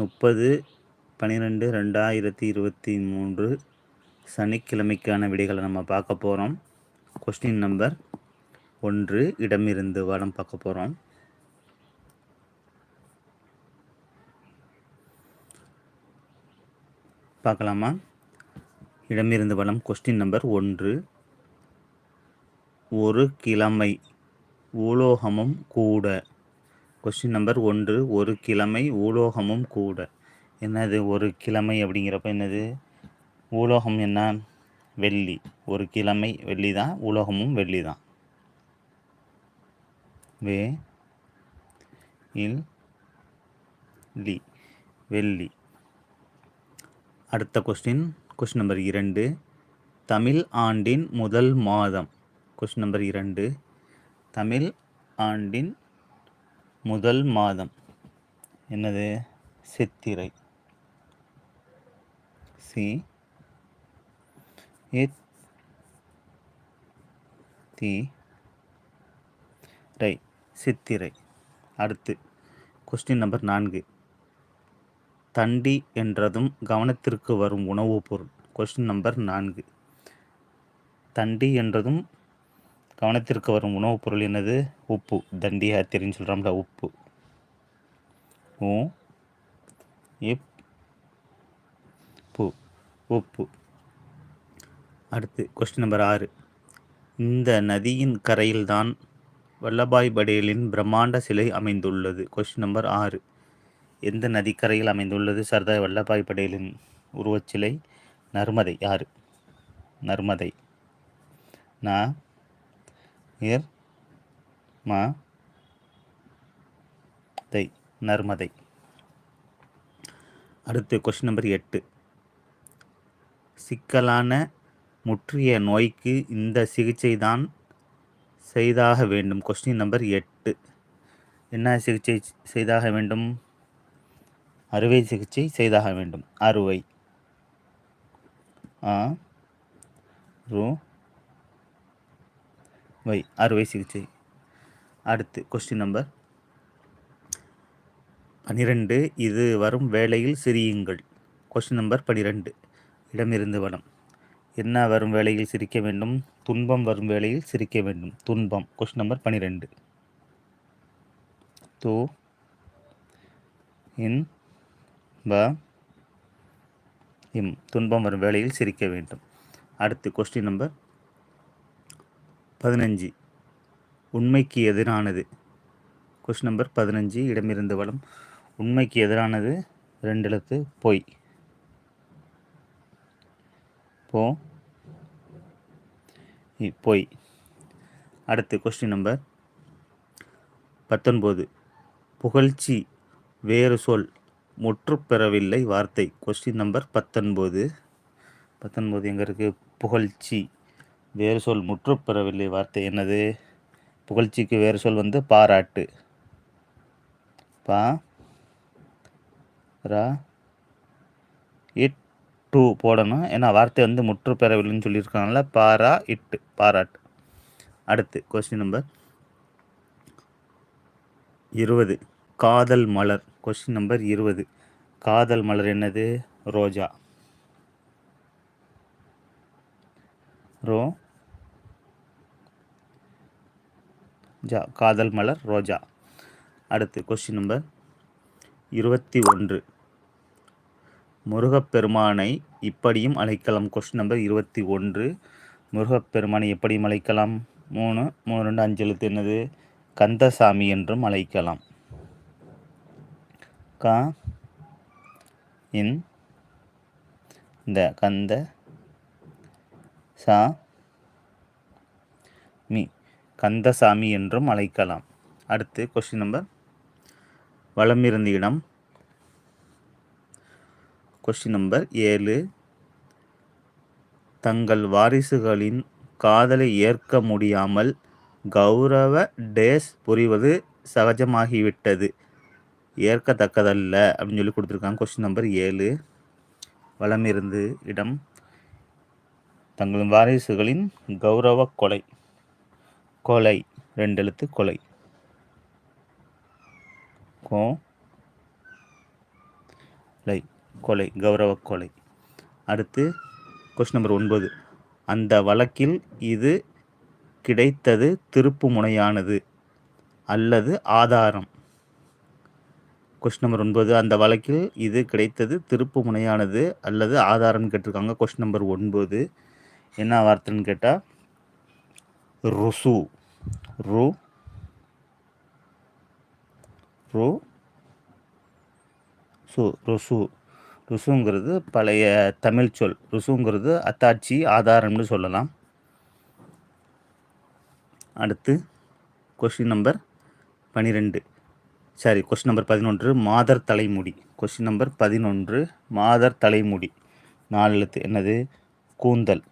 முப்பது பன்னிரெண்டு ரெண்டாயிரத்தி இருபத்தி மூன்று சனிக்கிழமைக்கான விடைகளை நம்ம பார்க்க போகிறோம் கொஸ்டின் நம்பர் ஒன்று இடமிருந்து வடம் பார்க்க போகிறோம் பார்க்கலாமா? இடமிருந்து வளம் கொஸ்டின் நம்பர் ஒன்று. ஒரு கிழமை உலோகமும் கூட. கொஸ்டின் நம்பர் ஒன்று ஒரு கிழமை ஊலோகமும் கூட. என்னது ஒரு கிழமை அப்படிங்கிறப்ப என்னது? ஊலோகம் என்ன? வெள்ளி. ஒரு கிழமை வெள்ளி தான் உலோகமும் வெள்ளி தான் வே இல் லி வெள்ளி. அடுத்த கொஸ்டின் கொஸ்டின் நம்பர் இரண்டு. தமிழ் ஆண்டின் முதல் மாதம். கொஸ்டின் நம்பர் இரண்டு. தமிழ் ஆண்டின் முதல் மாதம். என்னது? சித்திரை. சி. தி ரை சித்திரை. அடுத்து கொஸ்டின் நம்பர் நான்கு. தண்டி என்றதும் கவனத்திற்கு வரும் உணவுப் பொருள். கொஸ்டின் நம்பர் நான்கு. தண்டி என்றதும் கவனத்திற்கு வரும் உணவுப் பொருள் என்னது? உப்பு. தண்டி தெரிஞ்சு சொல்கிறோம்ல உப்பு. உ இப் பு உப்பு. அடுத்து கொஸ்டின் நம்பர் ஆறு. இந்த நதியின் கரையில்தான் வல்லபாய் படேலின் பிரம்மாண்ட சிலை அமைந்துள்ளது. கொஸ்டின் நம்பர் ஆறு. எந்த நதிக்கரையில் அமைந்துள்ளது? சர்தார் வல்லபாய் படேலின் உருவச்சிலை நர்மதை. யார்? நர்மதை. நான் இர் ம தை நர்மதை. அடுத்து கொஸ்டின் நம்பர் எட்டு. சிக்கலான முற்றிய நோய்க்கு இந்த சிகிச்சை தான் செய்தாக வேண்டும். கொஸ்டின் நம்பர் எட்டு. என்ன சிகிச்சை செய்தாக வேண்டும்? அறுவை சிகிச்சை செய்தாக வேண்டும். அறுவை. ஆ ரூ வை அறுவை சிகிச்சை. அடுத்து கொஸ்டின் நம்பர் பனிரெண்டு. இது வரும் வேளையில் சிரியுங்கள். கொஸ்டின் நம்பர் பனிரெண்டு. இடமிருந்து வனம். என்ன வரும் வேளையில் சிரிக்க வேண்டும்? துன்பம் வரும் வேளையில் சிரிக்க வேண்டும். துன்பம். கொஸ்டின் நம்பர் பனிரெண்டு. து இன் ப இம். துன்பம் வரும் வேளையில் சிரிக்க வேண்டும். அடுத்து கொஸ்டின் நம்பர் பதினஞ்சு. உண்மைக்கு எதிரானது. கொஸ்டின் நம்பர் பதினஞ்சு இடமிருந்து வளம் உண்மைக்கு எதிரானது ரெண்டு எழுத்து பொய். போ. பொய். அடுத்து கொஸ்டின் நம்பர் பத்தொன்பது. புகழ்ச்சி வேறு சொல் முற்றுப்பெறவில்லை வார்த்தை. கொஸ்டின் நம்பர் பத்தொன்பது. பத்தொன்பது எங்கே இருக்குது புகழ்ச்சி. வேறு சொல் முற்றுப்பெறவில்லை வார்த்தை என்னது? புகழ்ச்சிக்கு வேறு சொல் வந்து பாராட்டு. பா ரா இட் டூ போடணும். ஏன்னா வார்த்தை வந்து முற்று பெறவில்லைன்னு சொல்லியிருக்காங்கல்ல பாரா இட்டு பாராட்டு. அடுத்து கொஸ்டின் நம்பர் இருபது. காதல் மலர். கொஸ்டின் நம்பர் இருபது. காதல் மலர் என்னது? ரோஜா. ரோ. ஜா காதல் மலர் ரோஜா. அடுத்து கொஸ்டின் நம்பர் இருபத்தி ஒன்று. முருகப்பெருமானை இப்படியும் அழைக்கலாம். கொஸ்டின் நம்பர் இருபத்தி ஒன்று. முருகப்பெருமானை எப்படியும் அழைக்கலாம். மூணு மூணு ரெண்டு அஞ்சு எழுத்து என்னது? கந்தசாமி என்றும் அழைக்கலாம். க இன் இந்த கந்த சா மி. கந்தசாமி என்றும் அழைக்கலாம். அடுத்து கொஸ்டின் நம்பர் வளமிருந்த இடம். கொஸ்டின் நம்பர் ஏழு. தங்கள் வாரிசுகளின் காதலை ஏற்க முடியாமல் கௌரவ டேஸ் புரிவது சகஜமாகிவிட்டது. ஏற்கத்தக்கதல்ல அப்படின்னு சொல்லி கொடுத்துருக்காங்க. கொஸ்டின் நம்பர் ஏழு. வளமிருந்து இடம். தங்கள் வாரிசுகளின் கௌரவ கொலை. கொலை. ரெண்டு எழுத்து கொலை. கோ. லை. கொலை. கௌரவ கொலை. அடுத்து கொஸ்டின் நம்பர் ஒன்பது. அந்த வழக்கில் இது கிடைத்தது திருப்பு முனையானது அல்லது ஆதாரம்? கொஸ்டின் நம்பர் ஒன்பது. அந்த வழக்கில் இது கிடைத்தது திருப்பு முனையானது அல்லது ஆதாரம்னு கேட்டிருக்காங்க. கொஸ்டின் நம்பர் ஒன்பது. என்ன வார்த்தைன்னு கேட்டால் ருசு. ரு ரு சு ருசு. ருசுங்கிறது பழைய தமிழ் சொல். ருசுங்கிறது அத்தாட்சி ஆதாரம்னு சொல்லலாம். அடுத்து கொஷின் நம்பர் பனிரெண்டு. சாரி கொஸ்டின் நம்பர் பதினொன்று மாதர் தலைமுடி. கொஸ்டின் நம்பர் பதினொன்று மாதர் தலைமுடி. நாலு எழுத்து. என்னது? கூந்தல்.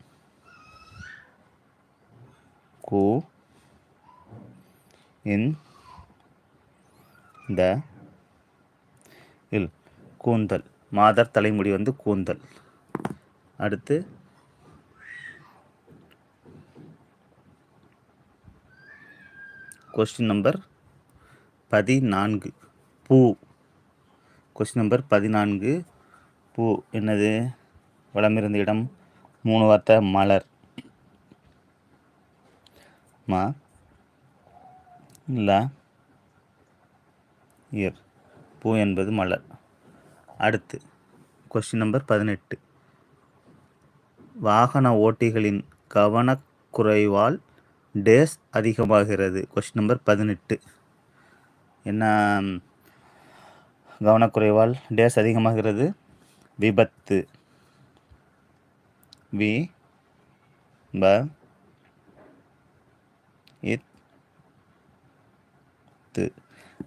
கூ இன் த இல். கூந்தல். மாதர் தலைமுடி வந்து கூந்தல். அடுத்து கொஸ்டின் நம்பர் பதினான்கு. பூ. கொஸ்டின் நம்பர் பதினான்கு. பூ. என்னது? வளமிருந்த இடம். மூணு வார்த்தை மலர். மா. ல. இயர் பூ என்பது மலர். அடுத்து கொஸ்டின் நம்பர் பதினெட்டு. வாகன ஓட்டிகளின் கவனக்குறைவால் டேஸ் அதிகமாகிறது. கொஸ்டின் நம்பர் பதினெட்டு. என்ன கவனக்குறைவால் டேஸ் அதிகமாகிறது? விபத்து. வி ப இத்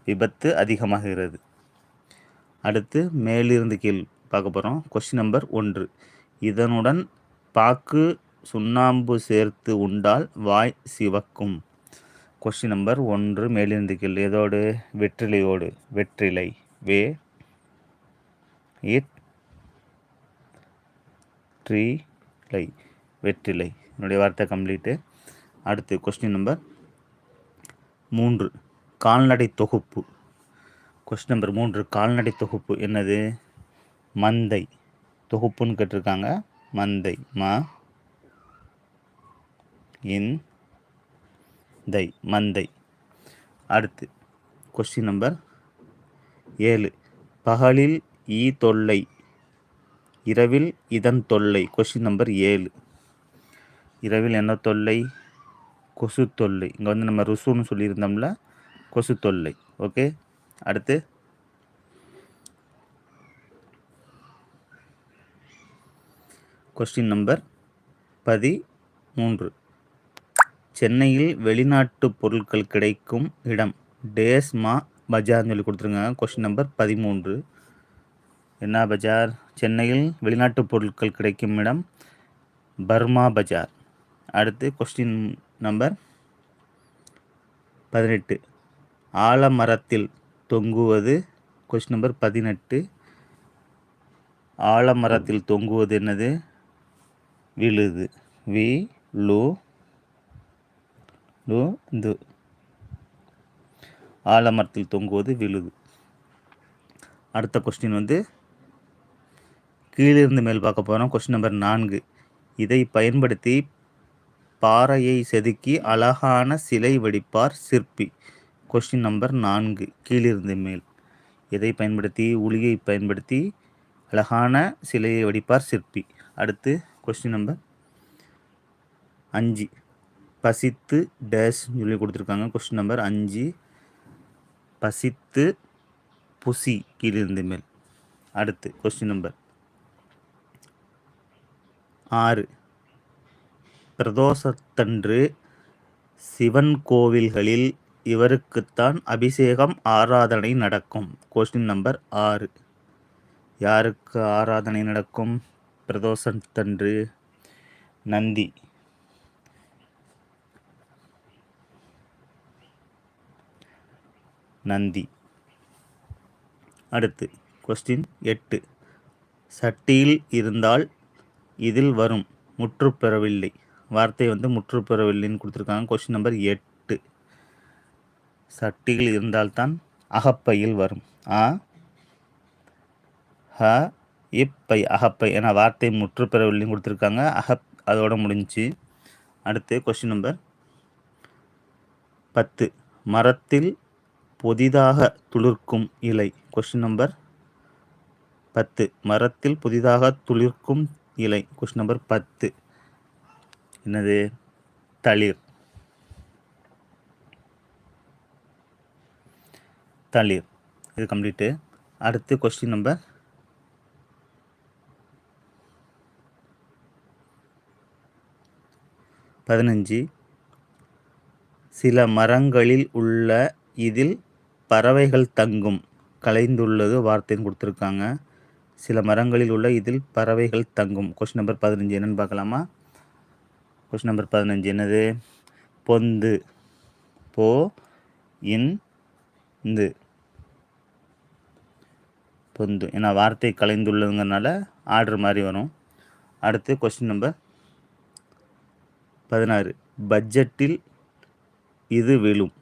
விபத்து அதிகமாகிறது. அடுத்து மேலிருந்து கீழ் பார்க்க போகிறோம் கொஸ்டின் நம்பர் ஒன்று. இதனுடன் பாக்கு சுண்ணாம்பு சேர்த்து உண்டால் வாய் சிவக்கும். கொஸ்டின் நம்பர் ஒன்று. மேலிருந்து கீழ். எதோடு? வெற்றிலையோடு. வெற்றிலை. வே. இட். ட்ரீ லை வெற்றிலை. என்னுடைய வார்த்தை கம்ப்ளீட்டு அடுத்து கொஸ்டின் நம்பர் மூன்று. கால்நடை தொகுப்பு. கொஸ்டின் நம்பர் மூன்று கால்நடை தொகுப்பு என்னது? மந்தை. தொகுப்புன்னு கேட்டிருக்காங்க. மந்தை. மா. இன். தை. மந்தை. அடுத்து கொஸ்டின் நம்பர் ஏழு. பகலில் ஈ தொல்லை இரவில் இதன் தொல்லை. கொஸ்டின் நம்பர் ஏழு. இரவில் என்ன தொல்லை? கொசு தொல்லை. இங்கே வந்து நம்ம ருசுன்னு சொல்லியிருந்தோம்ல கொசு தொல்லை. ஓகே? அடுத்து. கொஸ்டின் நம்பர் பதி மூன்று சென்னையில் வெளிநாட்டு பொருட்கள் கிடைக்கும் இடம் டேஸ்மா பஜார்னு சொல்லி கொடுத்துருங்க. கொஸ்டின் நம்பர் பதிமூன்று. என்ன பஜார்? சென்னையில் வெளிநாட்டு பொருட்கள் கிடைக்கும் இடம் பர்மா பஜார். அடுத்து கொஸ்டின் நம்பர் பதினெட்டு. ஆலமரத்தில் தொங்குவது கொஸ்டின் நம்பர் பதினெட்டு. ஆலமரத்தில் தொங்குவது என்னது? விழுது. வி லு லு து. ஆலமரத்தில் தொங்குவது விழுது. அடுத்த கொஸ்டின் வந்து கீழிருந்து மேல் பார்க்க போகிறோம் கொஸ்டின் நம்பர் நான்கு. இதை பயன்படுத்தி பாறையை செதுக்கி அழகான சிலை வடிப்பார் சிற்பி. கொஸ்டின் நம்பர் நான்கு. கீழிருந்து மேல். எதை பயன்படுத்தி? உளியை பயன்படுத்தி அழகான சிலையை வடிப்பார் சிற்பி. அடுத்து கொஸ்டின் நம்பர் அஞ்சு. பசித்து டேஷ்னு சொல்லி கொடுத்துருக்காங்க. கொஸ்டின் நம்பர் அஞ்சு. பசித்து புசி. கீழிருந்து மேல். அடுத்து கொஸ்டின் நம்பர் ஆறு. பிரதோஷத்தன்று சிவன் கோவில்களில் இவருக்குத்தான் அபிஷேகம் ஆராதனை நடக்கும். கொஸ்டின் நம்பர் ஆறு. யாருக்கு ஆராதனை நடக்கும்? பிரதோஷத்தன்று நந்தி. நந்தி. அடுத்து கொஸ்டின் எட்டு. சட்டியில் இருந்தால் இதில் வரும் முற்றுப்பெறவில்லை வார்த்தை வந்து முற்றுப்பெறவில்லைன்னு கொடுத்துருக்காங்க. கொஸ்டின் நம்பர் எட்டு. சட்டிகள் இருந்தால்தான் அகப்பையில் வரும். ஆ? ஹ இப்பை அகப்பை ஏன்னா வார்த்தை முற்றுப்பெறவில்லையும் கொடுத்துருக்காங்க. அகப் அதோட முடிஞ்சுச்சு அடுத்து கொஸ்டின் நம்பர் பத்து. மரத்தில் புதிதாக துளிர்க்கும் இலை. கொஸ்டின் நம்பர் பத்து. மரத்தில் புதிதாக துளிர்க்கும் இலை. கொஸ்டின் நம்பர் பத்து. என்னது? தளிர். தளிர் இது கம்ப்ளீட்டு. அடுத்து கொஸ்டின் நம்பர் பதினஞ்சு. சில மரங்களில் உள்ள இதில் பறவைகள் தங்கும். கலைந்துள்ளது வார்த்தைன்னு கொடுத்துருக்காங்க. சில மரங்களில் உள்ள இதில் பறவைகள் தங்கும். கொஸ்டின் நம்பர் பதினஞ்சு. என்னென்னு பார்க்கலாமா? கொஸ்டின் நம்பர் பதினஞ்சு. என்னது? பொந்து. போ இன் இந்த பொந்து ஏன்னா வார்த்தை கலைந்துள்ளதுங்கிறனால ஆர்டர் மாதிரி வரும். அடுத்து கொஸ்டின் நம்பர் பதினாறு. பட்ஜெட்டில் இது விழும்.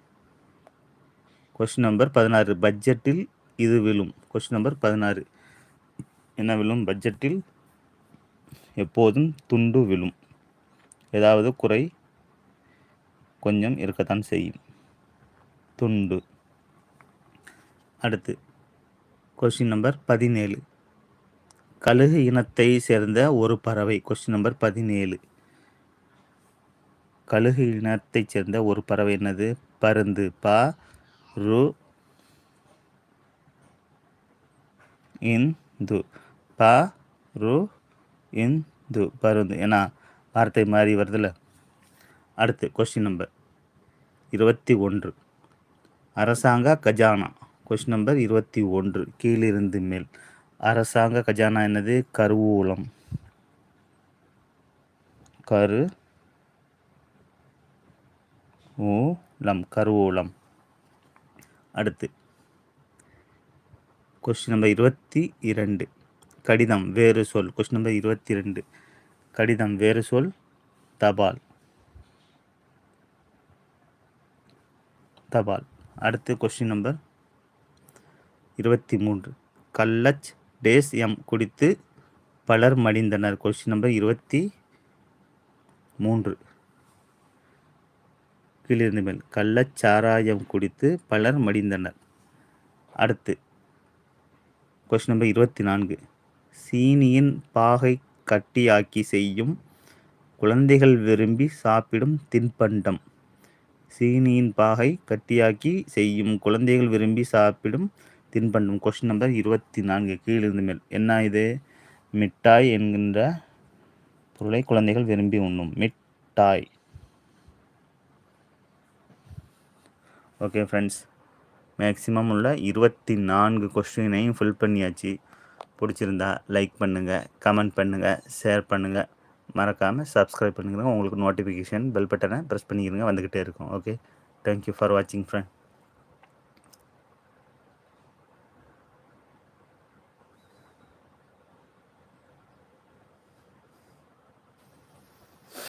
கொஸ்டின் நம்பர் பதினாறு. பட்ஜெட்டில் இது விழும். கொஸ்டின் நம்பர் பதினாறு. என்ன விழும்? பட்ஜெட்டில் எப்போதும் துண்டு விழும். ஏதாவது குறை கொஞ்சம் இருக்கத்தான் செய்யும். துண்டு. அடுத்து கொஸ்டின் நம்பர் பதினேழு. கழுகு இனத்தை சேர்ந்த ஒரு பறவை. கொஸ்டின் நம்பர் பதினேழு. கழுகு இனத்தைச் சேர்ந்த ஒரு பறவை என்னது? பருந்து ப ரு இந்து ப ரு இந்து பருந்து. ஏன்னா வார்த்தை மாறி வருதுல்ல. அடுத்து கொஸ்டின் நம்பர் இருபத்தி ஒன்று. அரசாங்க கஜானா. கொஸ்டின் நம்பர் இருபத்தி ஒன்று. கீழிருந்து மேல். அரசாங்க கஜானா என்னது? கருவூலம். கரு. ஊலம். கருவூலம். அடுத்து. கொஸ்டின் நம்பர் இருபத்தி இரண்டு. கடிதம் வேறு சொல். கொஸ்டின் நம்பர் இருபத்தி ரெண்டு கடிதம் வேறு சொல். தபால். தபால். அடுத்து கொஸ்டின் நம்பர் இருபத்தி மூன்று. கல்லச் டேஸ் எம் குடித்து பலர் மடிந்தனர். கொஸ்டின் நம்பர் இருபத்தி மூன்று. கீழிருந்து மேல். கள்ளச்சாராயம் குடித்து பலர் மடிந்தனர். அடுத்து கொஸ்டின் நம்பர் இருபத்தி நான்கு. சீனியின் பாகை கட்டியாக்கி செய்யும் குழந்தைகள் விரும்பி சாப்பிடும் தின்பண்டம். சீனியின் பாகை கட்டியாக்கி செய்யும் குழந்தைகள் விரும்பி சாப்பிடும் தின்பண்டம் கொஸ்டின் நம்பர் இருபத்தி நான்கு கீழிருந்து மேல். என்ன இது? மிட்டாய் என்கின்ற பொருளை குழந்தைகள் விரும்பி உண்ணும். மிட்டாய். ஓகே ஃப்ரெண்ட்ஸ் மேக்ஸிமம் உள்ள இருபத்தி நான்கு கொஸ்டினையும் ஃபில் பண்ணியாச்சு. பிடிச்சிருந்தா லைக் பண்ணுங்கள் கமெண்ட் பண்ணுங்கள் ஷேர் பண்ணுங்கள் மறக்காமல் சப்ஸ்கிரைப் பண்ணிக்கிறேன் உங்களுக்கு நோட்டிஃபிகேஷன் பெல் பட்டனை ப்ரெஸ் பண்ணிக்கிறங்க வந்துக்கிட்டே இருக்கும். ஓகே தேங்க்யூ ஃபார் வாட்சிங் ஃப்ரெண்ட்